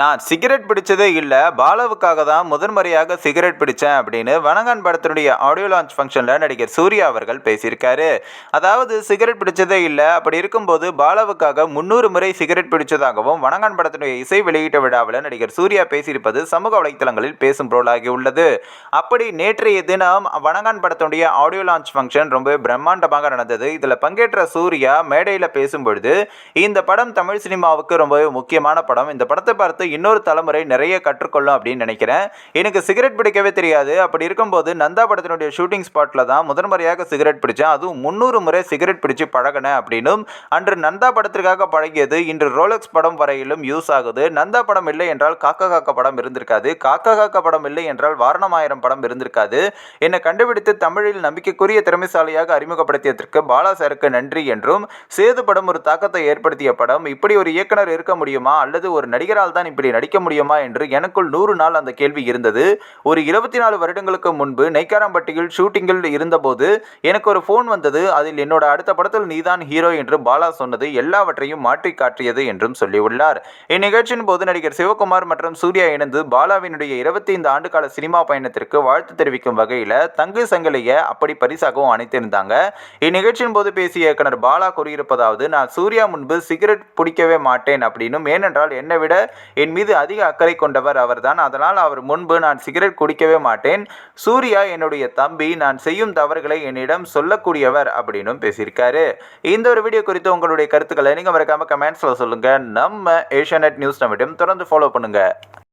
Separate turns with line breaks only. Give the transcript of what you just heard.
நான் சிகரெட் பிடிச்சதே இல்லை பாலாவுக்காக தான் முதன்முறையாக சிகரெட் பிடிச்சேன் அப்படின்னு வனங்கான் படத்தினுடைய ஆடியோ லான்ச் ஃபங்க்ஷனில் நடிகர் சூர்யா அவர்கள் பேசியிருக்காரு. அதாவது சிகரெட் பிடிச்சதே இல்லை அப்படி இருக்கும்போது பாலாவுக்காக முந்நூறு முறை சிகரெட் பிடிச்சதாகவும் வனங்கான் படத்தினுடைய இசை வெளியீட்டு விழாவில் நடிகர் சூர்யா பேசியிருப்பது சமூக வலைத்தளங்களில் பேசும் பொருளாகி உள்ளது. அப்படி நேற்றைய தினம் வனங்கான் படத்தினுடைய ஆடியோ லான்ச் ஃபங்க்ஷன் ரொம்ப பிரம்மாண்டமாக நடந்தது. இதில் பங்கேற்ற சூர்யா மேடையில் பேசும்பொழுது இந்த படம் தமிழ் சினிமாவுக்கு ரொம்பவே முக்கியமான படம். இந்த படத்தை பார்த்து இன்னொரு தலைமுறை நிறைய கற்றுக்கொள்ளும் அப்படின்னு நினைக்கிறேன். எனக்கு சிகரெட் பிடிக்கவே தெரியாது. அப்படி இருக்கும்போது நந்தா படத்தினுடைய ஷூட்டிங் ஸ்பாட்டில் தான் முதன்முறையாக சிகரெட் பிடிச்சேன். அதுவும் முந்நூறு முறை சிகரெட் பிடிச்சு பழகினேன் அப்படின்னும் அன்று நந்தா படத்திற்காக பழகியது இன்று ரோலக்ஸ் படம் வரையிலும் யூஸ் ஆகுது. நந்தா படம் இல்லை என்றால் காக்கா காக்க படம் இருந்திருக்காது. காக்கா காக்க படம் இல்லை என்றால் வாரணமாயிரம் படம் இருந்திருக்காது. என்னை கண்டுபிடித்து தமிழில் நம்பிக்கைக்குரிய திறமைசாலியாக அறிமுகப்படுத்தியதற்கு பாலா சாருக்கு நன்றி என்றும் சேது படம் ஒரு தாக்கத்தை ஏற்படுத்திய படம். இப்படி ஒரு இயக்குனர் இருக்க முடியுமா? அல்லது ஒரு நடிகரால் தான் இப்படி நடிக்க முடியுமா என்று எனக்குள் நூறு நாள் அந்த கேள்வி இருந்தது. ஒரு இருபத்தி நாலு வருடங்களுக்கு முன்பு நெய்க்காரம்பட்டியில் ஷூட்டிங்கில் இருந்தபோது எனக்கு ஒரு ஃபோன் வந்தது. அதில் என்னோட அடுத்த படத்தில் நீதான் ஹீரோ என்று பாலா சொன்னது எல்லாவற்றையும் மாற்றி காட்டியது என்றும் சொல்லியுள்ளார். இந்நிகழ்ச்சியின் போது நடிகர் சிவகுமார் மற்றும் சூர்யா இணைந்து பாலாவினுடைய இருபத்தி ஐந்து ஆண்டுகால சினிமா பயணத்திற்கு வாழ்த்து தெரிவிக்கும் வகையில் தங்கு சங்கிலியை அப்படி பரிசாகவும் அணைத்திருந்தாங்க. இந்நிகழ்ச்சியின் போது பேசிய இயக்குனர் பாலா கூறியிருப்பதாவது நான் சூர்யா முன்பு சிகரெட் பிடிக்கவே மாட்டேன் அப்படின்னும் ஏனென்றால் என்னை விட என் மீது அதிக அக்கறை கொண்டவர் அவர்தான். அதனால் அவர் முன்பு நான் சிகரெட் குடிக்கவே மாட்டேன். சூர்யா என்னுடைய தம்பி நான் செய்யும் தவறுகளை என்னிடம் சொல்லக்கூடியவர் அப்படின்னும் பேசியிருக்காரு. இந்த ஒரு வீடியோ குறித்து உங்களுடைய கருத்துக்களை நீங்கள் மறக்காம கமெண்ட்ஸில் சொல்லுங்கள் நம்ம ஏஷியானெட் நியூஸ் நம்மிடம் தொடர்ந்து ஃபாலோ பண்ணுங்கள்